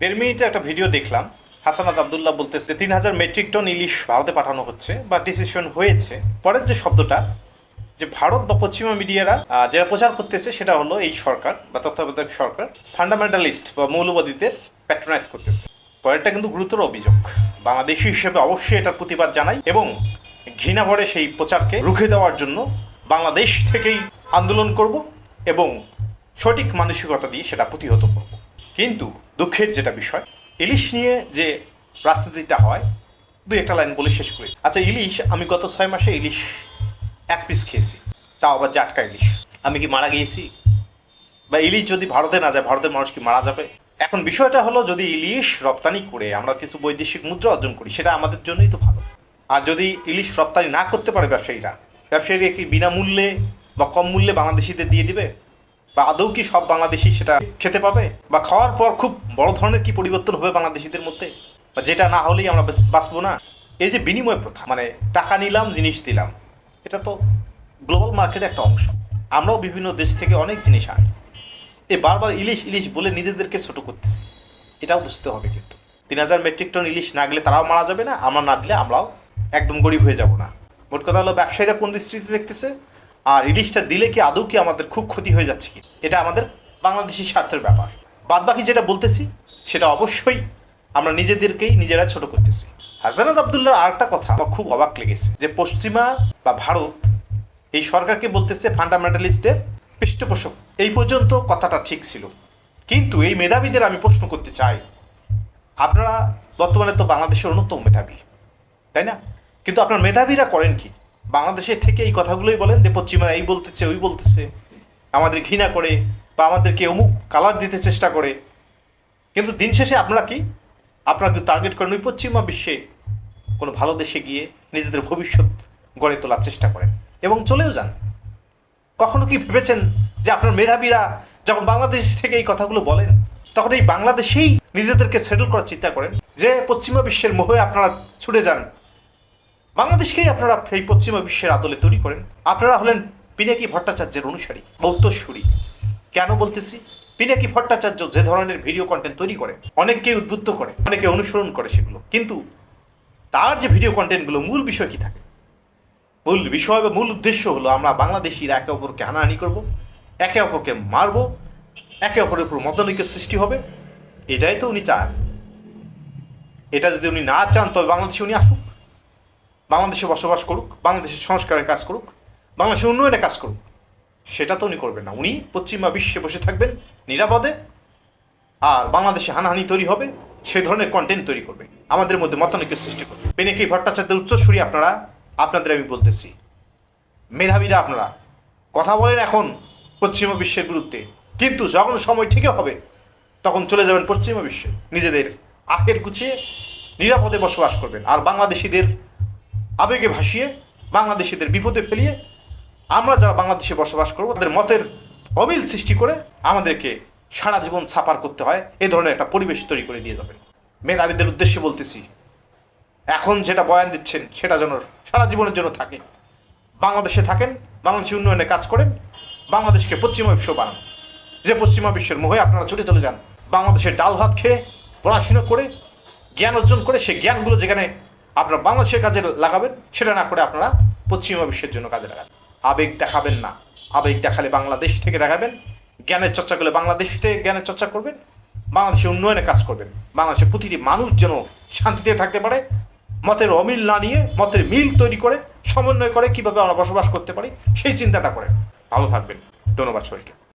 দেড় মিনিটে একটা ভিডিও দেখলাম। হাসানাত আবদুল্লাহ বলতেছে, তিন হাজার মেট্রিক টন ইলিশ ভারতে পাঠানো হচ্ছে বা ডিসিশন হয়েছে। পরের যে শব্দটা, যে ভারত বা পশ্চিমা মিডিয়ারা যেটা প্রচার করতেছে সেটা হলো এই সরকার বা তত্ত্বাবধায়ক সরকার ফান্ডামেন্টালিস্ট বা মৌলবাদীদের প্যাট্রোনাইজ করতেছে। পরেরটা কিন্তু গুরুতর অভিযোগ। বাংলাদেশি হিসেবে অবশ্যই এটার প্রতিবাদ জানাই এবং ঘৃণা ভরে সেই প্রচারকে রুখে দেওয়ার জন্য বাংলাদেশ থেকেই আন্দোলন করব এবং সঠিক মানসিকতা দিয়ে সেটা প্রতিহত করব। কিন্তু দুঃখের যেটা বিষয়, ইলিশ নিয়ে যে রাজনীতিটা হয়, দুই একটা লাইন বলে শেষ করি। আচ্ছা ইলিশ, আমি গত ছয় মাসে ইলিশ এক পিস খেয়েছি। তাও আবার জাটকা ইলিশ। আমি কি মারা গিয়েছি? বা ইলিশ যদি ভারতে না যায়, ভারতের মানুষ কি মারা যাবে? এখন বিষয়টা হলো, যদি ইলিশ রপ্তানি করে আমরা কিছু বৈদেশিক মুদ্রা অর্জন করি, সেটা আমাদের জন্যই তো ভালো। আর যদি ইলিশ রপ্তানি না করতে পারে ব্যবসায়ীরা ব্যবসায়ীরা কি বিনামূল্যে বা কম মূল্যে বাংলাদেশিদের দিয়ে দিবে? বা আদৌ কি সব বাংলাদেশি সেটা খেতে পাবে? বা খাওয়ার পর খুব বড় ধরনের কি পরিবর্তন হবে বাংলাদেশিদের মধ্যে? বা যেটা না হলেই আমরা বাঁচ- বাঁচবো না? এই যে বিনিময় প্রথা মানে টাকা নিলাম, জিনিস দিলাম, এটা তো গ্লোবাল মার্কেটের একটা অংশ। আমরাও বিভিন্ন দেশ থেকে অনেক জিনিস আনি। এই বারবার ইলিশ ইলিশ বলে নিজেদেরকে ছোট করতেছি। এটাও বুঝতে হবে কিন্তু। তিন হাজার মেট্রিক টন ইলিশ না গেলে তারাও মারা যাবে না, আমরা না দিলে আমরাও একদম গরিব হয়ে যাব না। মোট কথা হলো ব্যবসায়ীরা কোন দৃষ্টিতে দেখতেছে? আর ইলিশটা দিলে কি আদৌ কি আমাদের খুব ক্ষতি হয়ে যাচ্ছে কি? এটা আমাদের বাংলাদেশি স্বার্থের ব্যাপার। বাদ বাকি যেটা বলতেছি, সেটা অবশ্যই আমরা নিজেদেরকেই নিজেরা ছোট করতেছি। হাসানাত আবদুল্লার আর একটা কথা আমার খুব অবাক লেগেছে, যে পশ্চিমা বা ভারত এই সরকারকে বলতেছে ফান্ডামেন্টালিস্টদের পৃষ্ঠপোষক। এই পর্যন্ত কথাটা ঠিক ছিল। কিন্তু এই মেধাবীদের আমি প্রশ্ন করতে চাই, আপনারা বর্তমানে তো বাংলাদেশের অন্যতম মেধাবী, তাই না? কিন্তু আপনার মেধাবীরা করেন কি? বাংলাদেশের থেকে এই কথাগুলোই বলেন যে পশ্চিমারা এই বলতেছে, ওই বলতেছে, আমাদের ঘৃণা করে বা আমাদেরকে অমুক কালার দিতে চেষ্টা করে। কিন্তু দিন শেষে আপনারা কি? আপনারা কি টার্গেট করেন ওই পশ্চিমা বিশ্বে কোনো ভালো দেশে গিয়ে নিজেদের ভবিষ্যৎ গড়ে তোলার চেষ্টা করেন? এবং চলেও যান। কখনো কি ভেবেছেন যে আপনার মেধাবীরা যখন বাংলাদেশ থেকে এই কথাগুলো বলেন, তখন এই বাংলাদেশেই নিজেদেরকে সেটেল করার চিন্তা করেন? যে পশ্চিমা বিশ্বের মোহে আপনারা ছুটে যান বাংলাদেশকেই আপনারা এই পশ্চিমা বিশ্বের আদলে তৈরি করেন। আপনারা হলেন পিনাকি ভট্টাচার্যের অনুসারী বা উত্তরসূরি কেন বলতেছি? পিনাকি ভট্টাচার্য যে ধরনের ভিডিও কন্টেন্ট তৈরি করে, অনেককেই উদ্বুদ্ধ করে, অনেকে অনুসরণ করে সেগুলো। কিন্তু তার যে ভিডিও কন্টেন্টগুলো মূল বিষয় কি থাকে? মূল বিষয় বা মূল উদ্দেশ্য হলো আমরা বাংলাদেশিরা একে অপরকে হানাহানি করব, একে অপরকে মারবো, একে অপরের উপর মতনৈক্য সৃষ্টি হবে। এটাই তো উনি চান। এটা যদি উনি না চান, তবে বাংলাদেশে উনি আসুক। বাংলাদেশে বসবাস করুক, বাংলাদেশের সংস্কারের কাজ করুক, বাংলাদেশের উন্নয়নের কাজ করুক, সেটা তো উনি করবেন না। উনি পশ্চিমা বিশ্বে বসে থাকবেন, নিরাপদে, আর বাংলাদেশে হানাহানি তৈরি হবে, সে ধরনের কন্টেন্ট তৈরি করবে। আমাদের মধ্যে মতানৈক্য সৃষ্টি করবে। পেনেকি ভট্টাচার্যের উচ্চস্বরী আপনারা? আপনাদের আমি বলতেছি। মেধাবীরা আপনারা, কথা বলেন এখন পশ্চিমা বিশ্বের বিরুদ্ধে। কিন্তু যখন সময় ঠিক হবে, তখন চলে যাবেন পশ্চিমা বিশ্বে। নিজেদের আখের গুছিয়ে নিরাপদে বসবাস করবেন। আর বাংলাদেশিদের আবেগে ভাসিয়ে বাংলাদেশিদের বিপদে ফেলিয়ে আমরা যারা বাংলাদেশে বসবাস করব, তাদের মতের অমিল সৃষ্টি করে আমাদেরকে সারা জীবন সাপার করতে হয়, এ ধরনের একটা পরিবেশ তৈরি করে দিয়ে যাবেন মেধাবীদের উদ্দেশ্যে বলতেছি, এখন যেটা বয়ান দিচ্ছেন, সেটা যেন সারা জীবনের জন্য থাকে। বাংলাদেশে থাকেন, বাংলাদেশে উন্নয়নে কাজ করেন, বাংলাদেশকে পশ্চিমা বিশ্ব বানান। যে পশ্চিমা বিশ্বের মোহে আপনারা ছুটে চলে যান, বাংলাদেশের ডাল ভাত খেয়ে পড়াশোনা করে, জ্ঞান অর্জন করে সেই জ্ঞানগুলো যেখানে আপনারা বাংলাদেশের কাজে লাগাবেন, সেটা না করে আপনারা পশ্চিমা বিশ্বের জন্য কাজে লাগান আবেগ দেখাবেন না। আবেগ দেখালে বাংলাদেশ থেকে দেখাবেন, জ্ঞানের চর্চা করলে বাংলাদেশ থেকে জ্ঞানের চর্চা করবেন, বাংলাদেশের উন্নয়নে কাজ করবেন। বাংলাদেশের প্রতিটি মানুষ যেন শান্তিতে থাকতে পারে, মতের অমিল না নিয়ে, মতের মিল তৈরি করে, সমন্বয় করে কীভাবে আমরা বসবাস করতে পারি, সেই চিন্তাটা করেন। ভালো থাকবেন। ধন্যবাদ সবাইকে।